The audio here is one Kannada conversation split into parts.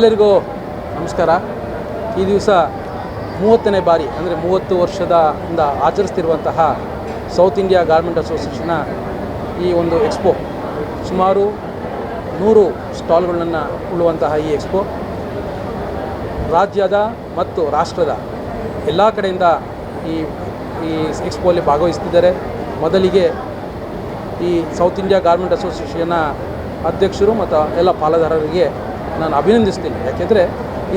ಎಲ್ಲರಿಗೂ ನಮಸ್ಕಾರ. ಈ ದಿವಸ ಮೂವತ್ತನೇ ಬಾರಿ, ಅಂದರೆ ಮೂವತ್ತು ವರ್ಷದ ಇಂದ ಆಚರಿಸ್ತಿರುವಂತಹ ಸೌತ್ ಇಂಡಿಯಾ ಗಾರ್ಮೆಂಟ್ ಅಸೋಸಿಯೇಷನ್ನ ಈ ಒಂದು ಎಕ್ಸ್ಪೋ ಸುಮಾರು ನೂರು ಸ್ಟಾಲ್ಗಳನ್ನು ಉಳ್ಳುವಂತಹ ಈ ಎಕ್ಸ್ಪೋ ರಾಜ್ಯದ ಮತ್ತು ರಾಷ್ಟ್ರದ ಎಲ್ಲ ಕಡೆಯಿಂದ ಈ ಈ ಎಕ್ಸ್ಪೋಲ್ಲಿ ಭಾಗವಹಿಸ್ತಿದ್ದಾರೆ. ಮೊದಲಿಗೆ ಈ ಸೌತ್ ಇಂಡಿಯಾ ಗಾರ್ಮೆಂಟ್ ಅಸೋಸಿಯೇಷನ್ನ ಅಧ್ಯಕ್ಷರು ಮತ್ತು ಎಲ್ಲ ಪಾಲುದಾರರಿಗೆ ನಾನು ಅಭಿನಂದಿಸ್ತೀನಿ. ಯಾಕೆಂದರೆ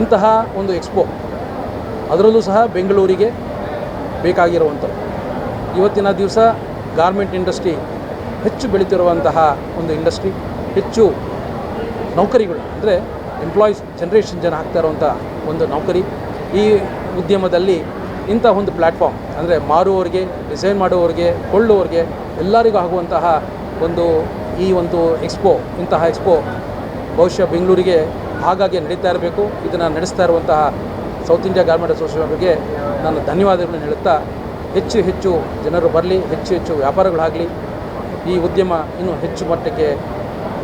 ಇಂತಹ ಒಂದು ಎಕ್ಸ್ಪೋ ಅದರಲ್ಲೂ ಸಹ ಬೆಂಗಳೂರಿಗೆ ಬೇಕಾಗಿರುವಂಥದ್ದು. ಇವತ್ತಿನ ದಿವಸ ಗಾರ್ಮೆಂಟ್ ಇಂಡಸ್ಟ್ರಿ ಹೆಚ್ಚು ಬೆಳೀತಿರುವಂತಹ ಒಂದು ಇಂಡಸ್ಟ್ರಿ, ಹೆಚ್ಚು ನೌಕರಿಗಳು, ಅಂದರೆ ಎಂಪ್ಲಾಯೀಸ್ ಜನ್ರೇಷನ್ ಜನ ಆಗ್ತಾ ಇರುವಂಥ ಒಂದು ನೌಕರಿ ಈ ಉದ್ಯಮದಲ್ಲಿ ಇಂಥ ಒಂದು ಪ್ಲ್ಯಾಟ್ಫಾರ್ಮ್ ಅಂದರೆ ಮಾರುವವರಿಗೆ ಡಿಸೈನ್ ಮಾಡುವವರಿಗೆ, ಕೊಳ್ಳುವವರಿಗೆ ಎಲ್ಲರಿಗೂ ಆಗುವಂತಹ ಒಂದು ಈ ಒಂದು ಎಕ್ಸ್ಪೋ ಇಂತಹ ಎಕ್ಸ್ಪೋ ಬಹುಶಃ ಬೆಂಗಳೂರಿಗೆ ಹಾಗಾಗಿ ನಡೀತಾ ಇರಬೇಕು. ಇದನ್ನು ನಡೆಸ್ತಾ ಇರುವಂತಹ ಸೌತ್ ಇಂಡಿಯಾ ಗಾರ್ಮೆಂಟ್ ಅಸೋಸಿಯೇಷನ್ ಅವರಿಗೆ ನಾನು ಧನ್ಯವಾದಗಳನ್ನು ಹೇಳುತ್ತಾ, ಹೆಚ್ಚು ಹೆಚ್ಚು ಜನರು ಬರಲಿ, ಹೆಚ್ಚು ಹೆಚ್ಚು ವ್ಯಾಪಾರಗಳಾಗಲಿ, ಈ ಉದ್ಯಮ ಇನ್ನೂ ಹೆಚ್ಚು ಮಟ್ಟಕ್ಕೆ,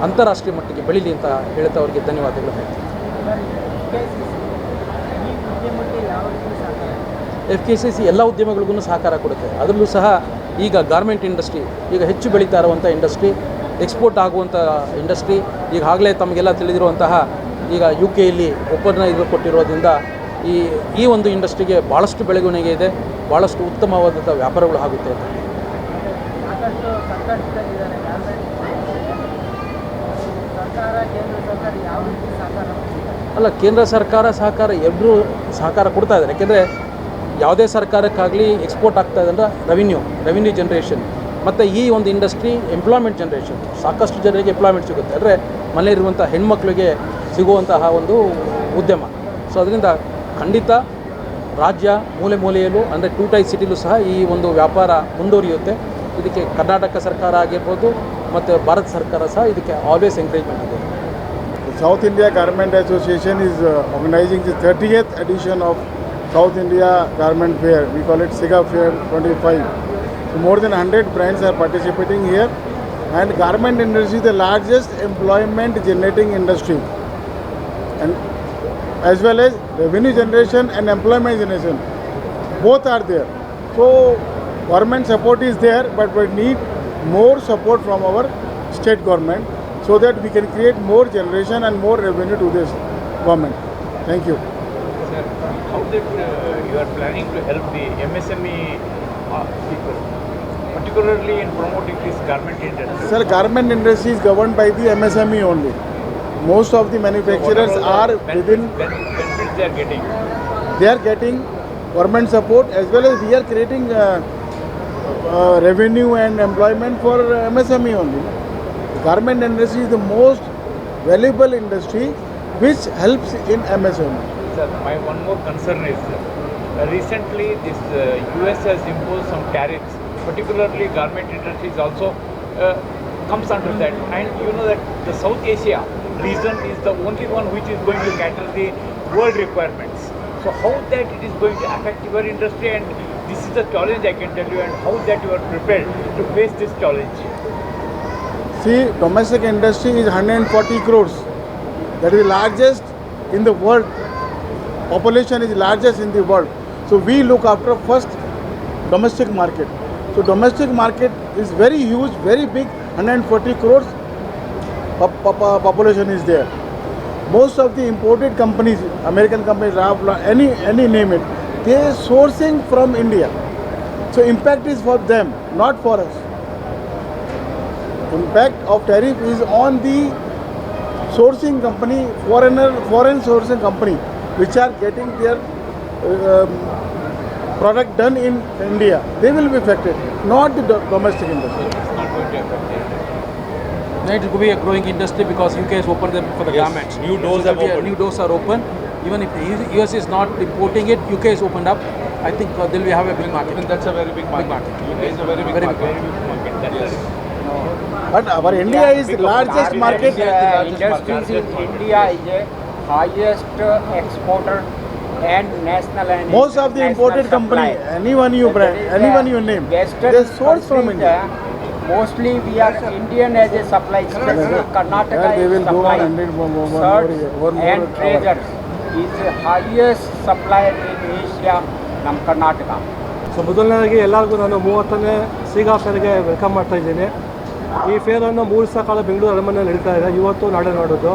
ಅಂತಾರಾಷ್ಟ್ರೀಯ ಮಟ್ಟಿಗೆ ಬೆಳೀಲಿ ಅಂತ ಹೇಳ್ತಾ ಅವರಿಗೆ ಧನ್ಯವಾದಗಳು ಹೇಳ್ತೀನಿ. ಎಫ್ ಕೆ ಸಿ ಸಿ ಎಲ್ಲ ಉದ್ಯಮಗಳಿಗೂ ಸಹಕಾರ ಕೊಡುತ್ತೆ. ಅದರಲ್ಲೂ ಸಹ ಈಗ ಗಾರ್ಮೆಂಟ್ ಇಂಡಸ್ಟ್ರಿ ಈಗ ಹೆಚ್ಚು ಬೆಳೀತಾ ಇರುವಂಥ ಇಂಡಸ್ಟ್ರಿ ಎಕ್ಸ್ಪೋರ್ಟ್ ಆಗುವಂಥ ಇಂಡಸ್ಟ್ರಿ ಈಗಾಗಲೇ ತಮಗೆಲ್ಲ ತಿಳಿದಿರುವಂತಹ ಈಗ ಯು ಕೆಯಲ್ಲಿ ಒಪ್ಪಂದ ಇದು ಕೊಟ್ಟಿರೋದ್ರಿಂದ ಈ ಈ ಒಂದು ಇಂಡಸ್ಟ್ರಿಗೆ ಭಾಳಷ್ಟು ಬೆಳವಣಿಗೆ ಇದೆ ಭಾಳಷ್ಟು ಉತ್ತಮವಾದಂಥ ವ್ಯಾಪಾರಗಳು ಆಗುತ್ತೆ ಅಂತ? ಅಲ್ಲ ಕೇಂದ್ರ ಸರ್ಕಾರ ಸಹಕಾರ ಎರಡೂ ಸಹಕಾರ ಕೊಡ್ತಾ ಇದ್ದಾರೆ. ಯಾಕೆಂದರೆ ಯಾವುದೇ ಸರ್ಕಾರಕ್ಕಾಗಲಿ ಎಕ್ಸ್ಪೋರ್ಟ್ ಆಗ್ತಾ ಇದೆ ಅಂದರೆ ರೆವಿನ್ಯೂ ರೆವಿನ್ಯೂ ಜನ್ರೇಷನ್ ಮತ್ತು ಈ ಒಂದು ಇಂಡಸ್ಟ್ರಿ ಎಂಪ್ಲಾಯ್ಮೆಂಟ್ ಜನ್ರೇಷನ್ ಸಾಕಷ್ಟು ಜನರಿಗೆ ಎಂಪ್ಲಾಯ್ಮೆಂಟ್ ಸಿಗುತ್ತೆ ಅಂದರೆ ಮನೆಯಲ್ಲಿರುವಂಥ ಹೆಣ್ಮಕ್ಳಿಗೆ ಸಿಗುವಂತಹ ಒಂದು ಉದ್ಯಮ ಸೊ ಅದರಿಂದ ಖಂಡಿತ ರಾಜ್ಯ ಮೂಲೆ ಮೂಲೆಯಲ್ಲೂ, ಅಂದರೆ ಟೂ ಟೈ ಸಿಟಿಲೂ ಸಹ ಈ ಒಂದು ವ್ಯಾಪಾರ ಮುಂದುವರಿಯುತ್ತೆ ಇದಕ್ಕೆ ಕರ್ನಾಟಕ ಸರ್ಕಾರ ಆಗಿರ್ಬೋದು, ಮತ್ತು ಭಾರತ ಸರ್ಕಾರ ಸಹ ಇದಕ್ಕೆ ಆಲ್ವೇಸ್ ಎಂಕರೇಜ್ಮೆಂಟ್ ಇದೆ south India garment association is organising the 30th edition of South India Garment Fair. We call it SIGA Fair 25. So more than 100 brands are participating here. And garment industry is the largest employment generating industry. And as well as revenue generation and employment generation. Both are there. So government support is there, but we need more support from our state government so that we can create more generation and more revenue to this government. Thank you. Sir, how that uh, you are planning to help the MSME particularly in promoting this garment industry? Sir, garment industry is governed by the MSME only. Most of the So manufacturers the are benefits- within, ben- benefits they are getting. they are getting government support as well as we are creating uh, uh, revenue and employment for MSME only. Garment industry is the most valuable industry which helps in MSME. Sir, my one more concern is uh, recently this uh, US has imposed some tariffs, particularly garment industry is also uh, comes under that. And you know that the South Asia region is the only one which is going to cater the world requirements. So how that it is going to affect your industry and this is the challenge I can tell you and how that you are prepared to face this challenge. See, domestic industry is 140 crores. That is the largest in the world. Population is largest in the world. So we look after first domestic market. So domestic market is very huge, very big. 140 crores uh, population is there. Most of the imported companies, American companies, any any name it, they are sourcing from India. So impact is for them, not for us impact of tariff is on the sourcing company, foreigner, foreign sourcing company, which are getting their product done in India. They will be affected, not the domestic industry. It's not going to affect it. Now it will be a growing industry because UK has opened them for the Yes, garments. new doors So have there'll be a- opened. New doors are open. Even if the US is not importing it, UK has opened up. I think uh, they'll be have a big market. Even that's a very big market. market. UK is a very big Very big market. Very big market. Yes. right. But our India is the largest market. India is the largest Industries in. India is a highest uh, exporter and national and Most of the imported company, supply. anyone you brand, is, uh, anyone you name, Western they source from India. uh, mostly we are Indian as a supply, chain. Karnataka they is will go supply. on hundred more, more, more, more, more and treasures is the highest supplier in Asia, ನಮ್ಮ ಕರ್ನಾಟಕ. ಸೊ ಮೊದಲನೇದಾಗಿ ಎಲ್ಲರಿಗೂ ನಾನು ಮೂವತ್ತನೇ ಸೀಗಾ ಫೇರ್ಗೆ ವೆಲ್ಕಮ್ ಮಾಡ್ತಾ ಇದ್ದೀನಿ ಈ ಫೇರನ್ನು ಮೂರು ದಿವಸ ಕಾಲ ಬೆಂಗಳೂರು ಅರಮನೆಯಲ್ಲಿ ನಡೀತಾ ಇದೆ ಇವತ್ತು ನಾಳೆ ನೋಡೋದು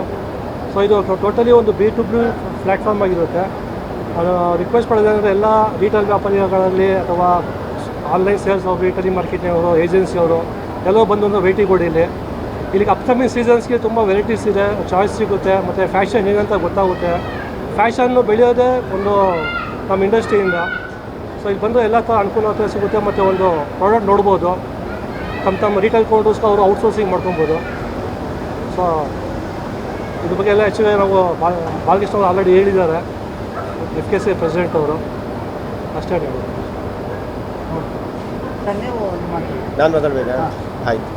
ಸೊ ಇದು ಟೋಟಲಿ ಒಂದು ಬಿ ಟು ಬಿ ಪ್ಲ್ಯಾಟ್ಫಾರ್ಮ್ ಆಗಿರುತ್ತೆ ರಿಕ್ವೆಸ್ಟ್ ಮಾಡೋದಂದರೆ ಎಲ್ಲ ರೀಟೇಲ್ ವ್ಯಾಪಾರಿಗಳಲ್ಲಿ ಅಥವಾ ಆನ್ಲೈನ್ ಸೇಲ್ಸ್ ಅವರು ರಿಟೇಲಿ ಮಾರ್ಕೆಟ್ನವರು ಏಜೆನ್ಸಿಯವರು ಎಲ್ಲೋ ಬಂದು ಒಂದು ಭೇಟಿ ಕೊಡಿ ಇಲ್ಲಿ. ಇಲ್ಲಿಗೆ ಅಪ್ಕಮಿಂಗ್ ಸೀಸನ್ಸ್ಗೆ ತುಂಬ ವೆರೈಟೀಸ್ ಇದೆ ಚಾಯ್ಸ್ ಸಿಗುತ್ತೆ, ಮತ್ತು ಫ್ಯಾಷನ್ ಏನಂತ ಗೊತ್ತಾಗುತ್ತೆ. ಫ್ಯಾಷನ್ನು ಬೆಳೆಯೋದೇ ಒಂದು ನಮ್ಮ ಇಂಡಸ್ಟ್ರಿಯಿಂದ ಸೊ ಇಲ್ಲಿ ಬಂದು ಎಲ್ಲ ಥರ ಅನುಕೂಲತೆ ಸಿಗುತ್ತೆ, ಮತ್ತು ಒಂದು ಪ್ರಾಡಕ್ಟ್ ನೋಡ್ಬೋದು. ತಮ್ಮ ತಮ್ಮ ರಿಟೇಲ್ ಕೌಂಟರ್ಸ್ಗೆ ಅವರು ಔಟ್ಸೋರ್ಸಿಂಗ್ ಮಾಡ್ಕೊಬೋದು. ಸೊ ಇದ್ರ ಬಗ್ಗೆ ಎಲ್ಲ ಆ್ಯಕ್ಚುಲಿ ನಾವು ಬಾಲ್ ಬಾಲಕೃಷ್ಣ ಅವರು ಆಲ್ರೆಡಿ ಹೇಳಿದ್ದಾರೆ. ಎಫ್ ಕೆ ಸಿ ಪ್ರೆಸಿಡೆಂಟ್ ಅವರು. ಅಷ್ಟೇ ಹೇಳೋದು ನಾನು ಮಾತಾಡಬೇಕಾ ಆಯ್ತು.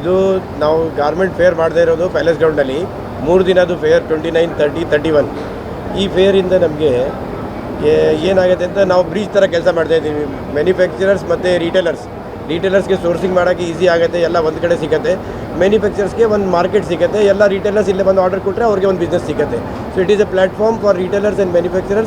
ಇದು ನಾವು ಗಾರ್ಮೆಂಟ್ ಫೇರ್ ಮಾಡದೇ ಇರೋದು ಪ್ಯಾಲೇಸ್ ಗ್ರೌಂಡಲ್ಲಿ ಮೂರು ದಿನದ್ದು fair twenty nine thirty thirty one ಈ ಫೇರಿಂದ ನಮಗೆ ಏನಾಗುತ್ತೆ ಅಂತ ನಾವು ಬ್ರಿಜ್ ಥರ ಕೆಲಸ ಮಾಡ್ತಾ ಇದ್ದೀವಿ. ಮ್ಯಾನುಫ್ಯಾಕ್ಚರರ್ಸ್ ಮತ್ತು ರೀಟೇಲರ್ಸ್ ರೀಟೇಲರ್ಸ್ಗೆ ಸೋರ್ಸಿಂಗ್ ಮಾಡೋಕ್ಕೆ ಈಸಿ ಆಗುತ್ತೆ ಎಲ್ಲ ಒಂದು ಕಡೆ ಸಿಗುತ್ತೆ. ಮ್ಯಾನುಫ್ಯಾಕ್ಚರರ್ಸ್ಗೆ ಒಂದು ಮಾರ್ಕೆಟ್ ಸಿಗುತ್ತೆ ಎಲ್ಲ ರಿಟೇಲರ್ಸ್ ಇಲ್ಲೇ ಬಂದು ಆರ್ಡರ್ ಕೊಟ್ಟರೆ ಅವ್ರಿಗೆ ಒಂದು ಬಿಸ್ನೆಸ್ ಸಿಗುತ್ತೆ. So it is a platform for retailers and manufacturers